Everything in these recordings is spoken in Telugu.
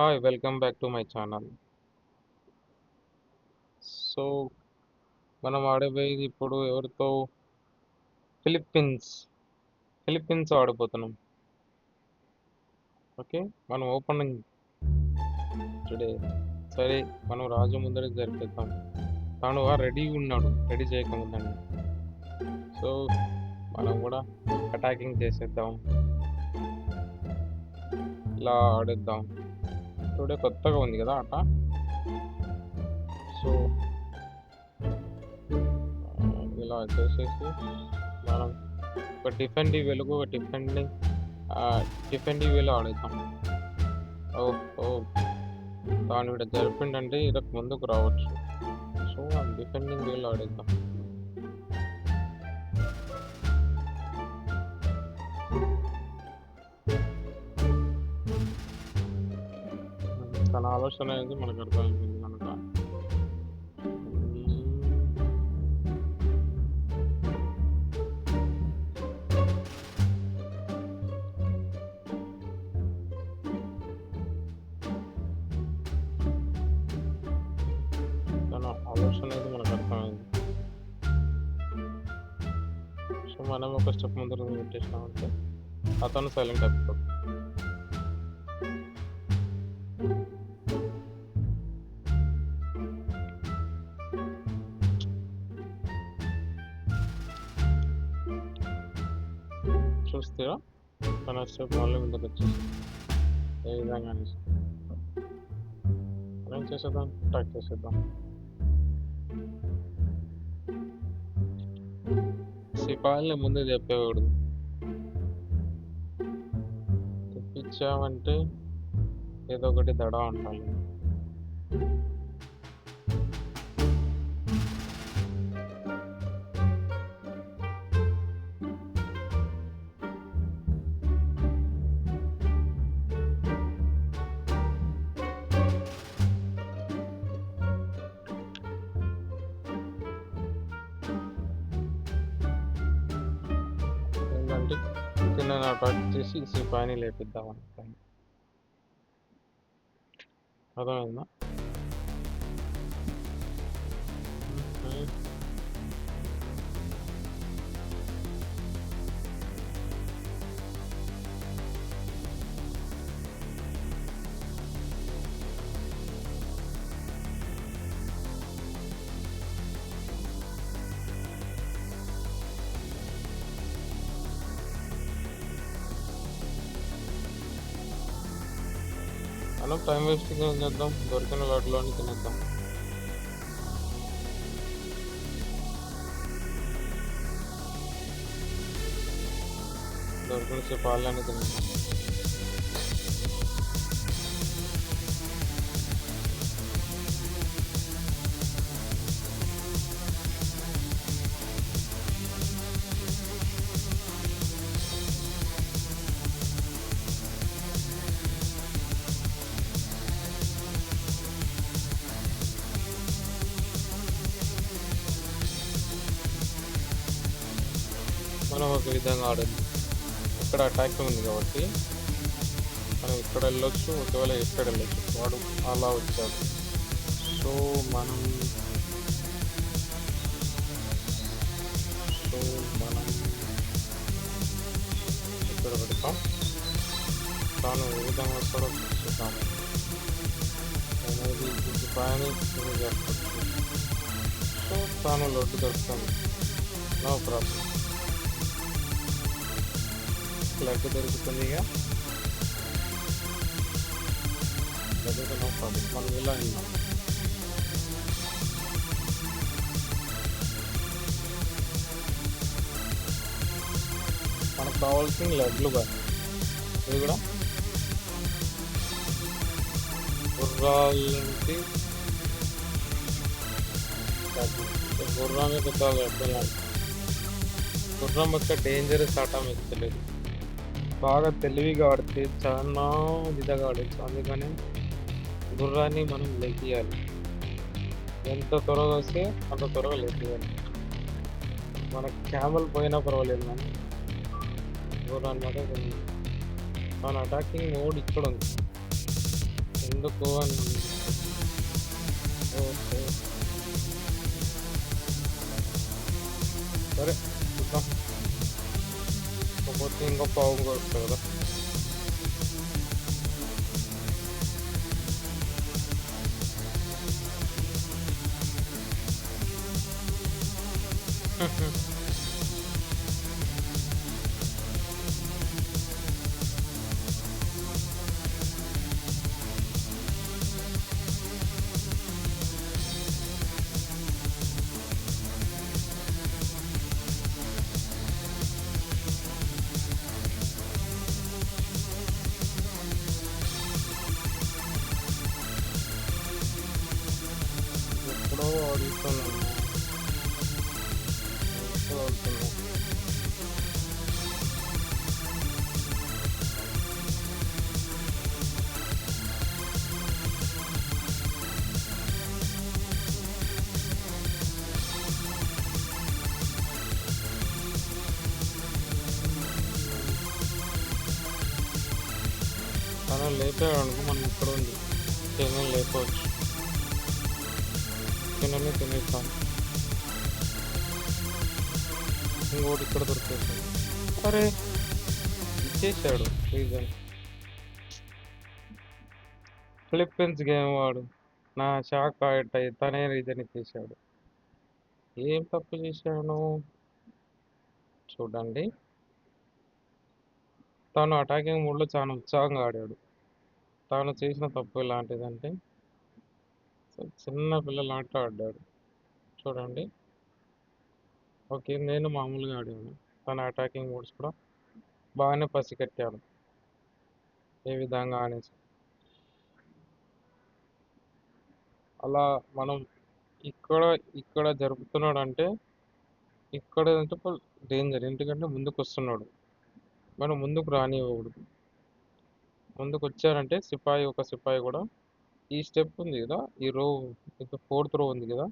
Hi welcome back to my channel so మనం ఆడబోయేది ఇప్పుడు ఎవరితో? ఫిలిప్పీన్స్ ఫిలిప్పీన్స్ ఆడిపోతున్నాం ఓకే మనం ఓపెనింగ్ టుడే సరే మనం రాజు ముందర జరిపిద్దాం. తాను రెడీ ఉన్నాడు. రెడీ చేయకముందండి. సో మనం కూడా అటాకింగ్ చేసేద్దాం. ఇలా ఆడేద్దాం. టుడే కొత్తగా ఉంది కదా ఆట. సో ఇలా చేసేసి మనం ఒక డిఫెండింగ్ వెలుగు ఒక డిఫెండింగ్ డిఫెండింగ్ వేలో ఆడేద్దాం. ఓ ఓ దాని ఇక్కడ జరిపిండంటే ఇదకు ముందుకు రావచ్చు. సో డిఫెండింగ్ వేలో ఆడేద్దాం. తన ఆలోచన అనేది మనకు అర్థమైపోయింది కనుక. ఆలోచన అనేది మనకు అర్థమైంది. సో మనం ఒక స్టెప్ ముందర పెట్టేసినామంటే అతను సైలెంట్ అయిపోతాడు. తన ప్రాబ్లం మళ్ళీ వచ్చేసి ఏ విధంగా అనేసి మనం చేసేద్దాం? ట్రాక్ చేసేద్దాం. సిపాయిల్ని ముందే చెప్పేవాడు తెప్పించామంటే ఏదో ఒకటి దడ ఉండాలి. కింద అటాక్ చేసి ఈ సిపాయిని లేపిద్దామని అనుకోండి అర్థమైందా? మనం టైం వేస్టింగ్ ఏం చేద్దాం? దొరికిన వాటిలోని తినేద్దాం. దొరికిన సిపాలని తినేద్దాం. మనం ఒక విధంగా ఆడద్దు ఇక్కడ అటాక్ ఉంది కాబట్టి మనం ఇక్కడ వెళ్ళొచ్చు ఒకవేళ ఎక్కడ వెళ్ళొచ్చు. వాడు అలా వచ్చాడు. సో మనం సో మనం ఇక్కడ పెడతాం. తాను ఏ విధంగా వస్తాడో చూస్తాము అనేది ఇది పైన చేస్తాడు సో తాను లొడ్డు దొరుకుతాము నో ప్రాబ్లం. లడ్డు దొరుకుతుంది ఇక. లడ్డుతో నో మనం ఇలా వెళ్ళాం మనకు కావాల్సిన లడ్లు కానీ ఇది కూడా. గుర్రాలంటే గుర్రానికి ఒక లడ్డు గుర్రం యొక్క డేంజరస్ ఆట మీకు తెలియదు బాగా తెలివిగా ఆడితే చాలా ఇదిగా ఆడచ్చు అందుకని గుర్రాన్ని మనం లెక్కియాలి ఎంత త్వరగా వస్తే అంత త్వరగా లెక్కియాలి మన క్యామల్ పోయినా పర్వాలేదు కానీ గుర్రాన్ని మాత్రం మన అటాకింగ్ మోడ్ ఇక్కడ ఉంది ఎందుకు అని ఓకే. సరే చూద్దాం. కాకపోతే ఇంకో పావు అడుగుతున్నాను. ఎప్పుడో మనం ఇక్కడ ఉంది. తనని లేపవచ్చు. తినని తినేస్తాం. ఇంకోటి ఇక్కడ దొరికేసాడు. అరే! ఇచ్చేసాడు రీజన్. ఫిలిప్పీన్స్ గేమ్ వాడు. నా షాక్ ఆట తనే రీజన్ ఇచ్చేసాడు. ఏం తప్పు చేశాను? చూడండి. తను అటాకింగ్ మూడ్లో చాలా ఉత్సాహంగా ఆడాడు. తాను చేసిన తప్పు ఎలాంటిదంటే చిన్న పిల్లలాట ఆడ్డాడు చూడండి. ఓకే. నేను మామూలుగా ఆడాను. తన అటాకింగ్ మూడ్స్ కూడా బాగానే పసిగట్టాడు. ఏ విధంగా అనేసి. అలా మనం ఇక్కడ, ఇక్కడ జరుపుతున్నాడు అంటే ఇక్కడ అంటే డేంజర్. ఎందుకంటే ముందుకు వస్తున్నాడు మనం ముందుకు రానివ్వకూడదు. ముందుకు వచ్చారంటే సిపాయి ఒక సిపాయి కూడా ఈ స్టెప్ ఉంది కదా! ఈ రో ఫోర్త్ రో ఉంది కదా!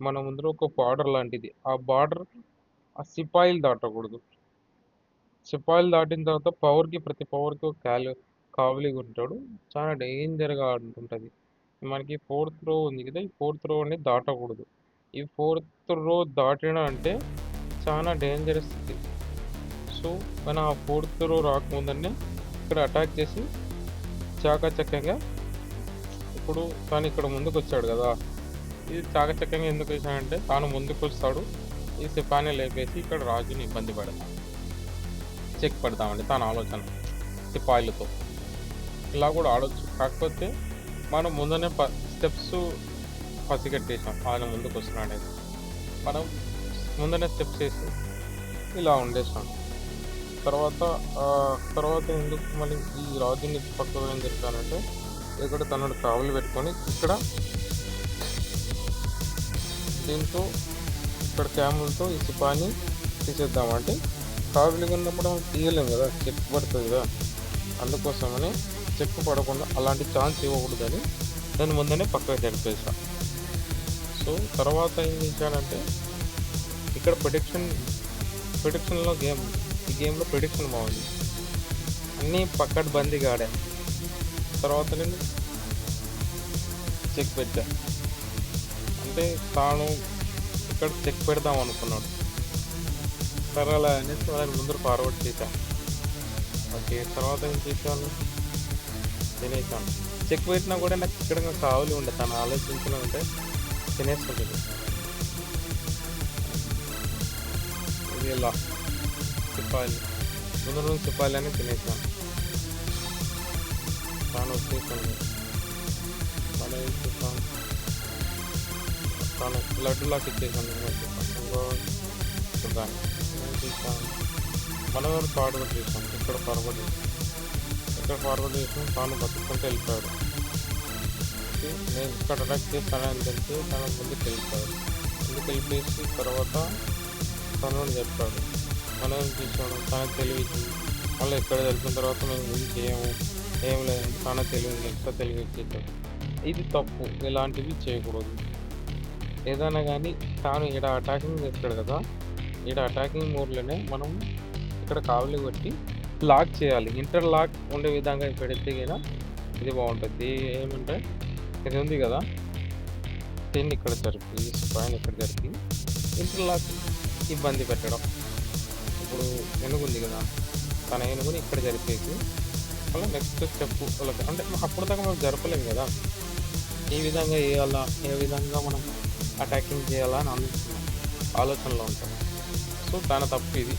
మన ముందర ఒక బార్డర్ లాంటిది. ఆ బార్డర్ ఆ సిపాయిలు దాటకూడదు. సిపాయిలు దాటిన తర్వాత పవర్‌కి ప్రతి పవర్‌కి ఒక క్యాలి కావలిగా ఉంటాడు. చాలా డేంజర్‌గా ఉంటుంది మనకి ఫోర్త్ రో ఉంది కదా! ఈ ఫోర్త్ రోని దాటకూడదు. ఈ ఫోర్త్ రో దాటిన అంటే చాలా డేంజరస్ సో, మనం ఆ ఫోర్త్ రో రాకముందనే ఇక్కడ అటాక్ చేసి చాకచక్యంగా ఇప్పుడు తను ఇక్కడ ముందుకొచ్చాడు కదా! ఇది చాకచక్యంగా ఎందుకు వేసాడంటే తాను ముందుకు వస్తాడు ఈ సిపాని లేపేసి ఇక్కడ రాజుని ఇబ్బంది పెడతాం. చెక్ పెడతామండి తన ఆలోచన. సిపాయిలతో. ఇలా కూడా ఆడొచ్చు. కాకపోతే మనం ముందనే ప స్టెప్స్ పసిగట్టేసాం. ఆయన ముందుకు ముందుకొస్తున్నాడని. మనం ముందనే స్టెప్స్ వేసి ఇలా ఉండేసాం. తర్వాత తర్వాత ఎందుకు మళ్ళీ ఈ రాజుని పక్కన ఏం చెప్తానంటే ఇక్కడ తనడు కావలి పెట్టుకొని ఇక్కడ దీంతో ఇక్కడ క్యాములతో ఈ సిపాని తీసేద్దామంటే అంటే ఉన్నప్పుడు మనం తీయలేం కదా! చెక్ పడుతుంది కదా! అందుకోసమని చెక్ పడకుండా అలాంటి ఛాన్స్ ఇవ్వకూడదని నేను ముందనే పక్కకు జరిపేసా. సో, తర్వాత ఏం చేశానంటే ఇక్కడ ప్రొడిక్షన్ ప్రొడిక్షన్లో గేమ్ ఈ గేమ్‌లో ప్రొడిక్షన్ బాగుంది. అన్నీ పకడ్బందీగా ఆడా. తర్వాత నేను చెక్ పెట్టా. అంటే తాను ఇక్కడ చెక్ పెడదాం అనుకున్నాడు. సరేలే అనేసి వాళ్ళని ముందర ఫార్వర్డ్ చేశాను ఓకే. తర్వాత ఏం చేశాను? తినేసాను. చెక్ పెట్టినా కూడా నాకు ఇక్కడ కావలి ఉండే. తను ఆలోచించడం ఉంటే తినేస్తుంటది. ఇది ఇలా చెప్పాలి ముందు రోజు అని తినేసాను. తాను వచ్చేసింది. మనం ఏం చేసాం? తాను లడ్డు ఇచ్చేసాను. ఇంకో దాన్ని ఏం చేసాం? మనం ఫార్వర్డ్ చేసాం. ఇక్కడ ఫార్వర్డ్ చేసాం. ఇక్కడ ఫార్వర్డ్ చేసాం. తాను బతుక్కుంటూ వెళ్ళిపోయాడు. నేను ఇక్కడ అటాక్ చేస్తానని తెలిసి తను ముందుకు వెళ్ళిపోయాడు. ముందుకు వెళ్ళిపోయేసి తర్వాత తను చెప్పాడు. మనం చూసాడు తనకు తెలియదు మళ్ళీ ఎక్కడ తెలిసిన తర్వాత మేము ఏం చేయము. ఏం లేదు తన తెలుగు ఎంత తెలివి ఇచ్చేసాడు. ఇది తప్పు. ఇలాంటివి చేయకూడదు. ఏదైనా కానీ తాను ఈడ అటాకింగ్ చేస్తాడు కదా! ఈడ అటాకింగ్ మోడ్‌లోనే మనం ఇక్కడ కావలి కొట్టి లాక్ చేయాలి. ఇంటర్ లాక్ ఉండే విధంగా పెడితే కదా ఇది బాగుంటుంది ఏమంటే ఇది ఉంది కదా దీన్ని ఇక్కడ జరిపి పైన ఇక్కడ జరిపి ఇంటర్లాక్ ఇబ్బంది పెట్టడం ఇప్పుడు ఏనుగు ఉంది కదా తన ఏనుగుని ఇక్కడ జరిపేసి చెప్పాలి? నెక్స్ట్ స్టెప్ వాళ్ళకి అంటే అప్పుడు దాకా మనం జరపలేము కదా. ఏ విధంగా వేయాలా ఏ విధంగా మనం అటాకింగ్ చేయాలా అని ఆలోచిస్తున్నాం ఆలోచనలో ఉంటాం. సో దాని తప్పు ఇది.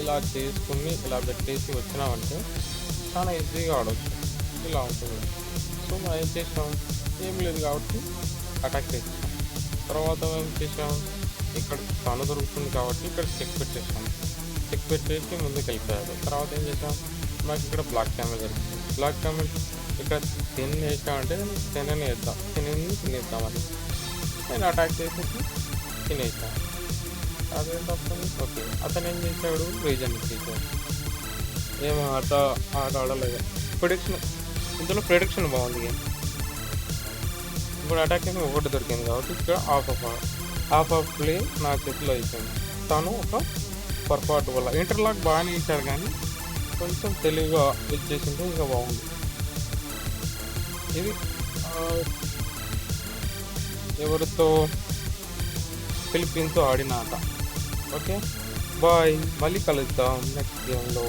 ఇలా చేసుకుని ఇలా పెట్టేసి వచ్చినామంటే చాలా ఈజీగా ఆడవచ్చు ఇలా ఉంటుంది. సో మనం ఏం చేసాం ఏం లేదు కాబట్టి అటాక్ చేసాం తర్వాత ఏం చేసాం ఇక్కడ తను దొరుకుతుంది కాబట్టి ఇక్కడ చెక్ పెట్టేసాం చెక్ పెట్టేసి ముందుకు వెళ్ళిపోయాడు తర్వాత ఏం చేసాం మాకు ఇక్కడ బ్లాక్ క్యామెల్ దొరికింది బ్లాక్ క్యామెల్ ఇక్కడ టెన్ వేసామంటే టెన్ వేద్దాం. టెన్ తినేద్దామని నేను అటాక్ చేసేసి తినేసాను అదే తప్పని ఓకే అతను ఏం చేశాడు? రీజన్ ఇచ్చేసాడు ఏమో ఆట ఆట ఆడలేదు. ప్రొడిక్షన్ ఇందులో ప్రొడిక్షన్ బాగుంది గేమ్ ఇప్పుడు అటాక్ ఏమో ఒకటి దొరికింది కాబట్టి ఇక్కడ half of half of play నా చేతిలో అయిపోయింది. తను ఒక పొరపాటు వల్ల. ఇంటర్లాక్ బాగానే ఇచ్చాడు కానీ కొంచెం తెలివిగా ఇచ్చేసింటే ఇంకా బాగుంది. ఇది ఎవరితో ఫిలిపీన్తో ఆడిన ఆట ఓకే? బాయ్. మళ్ళీ కలుద్దాం. నెక్స్ట్ గేమ్లో.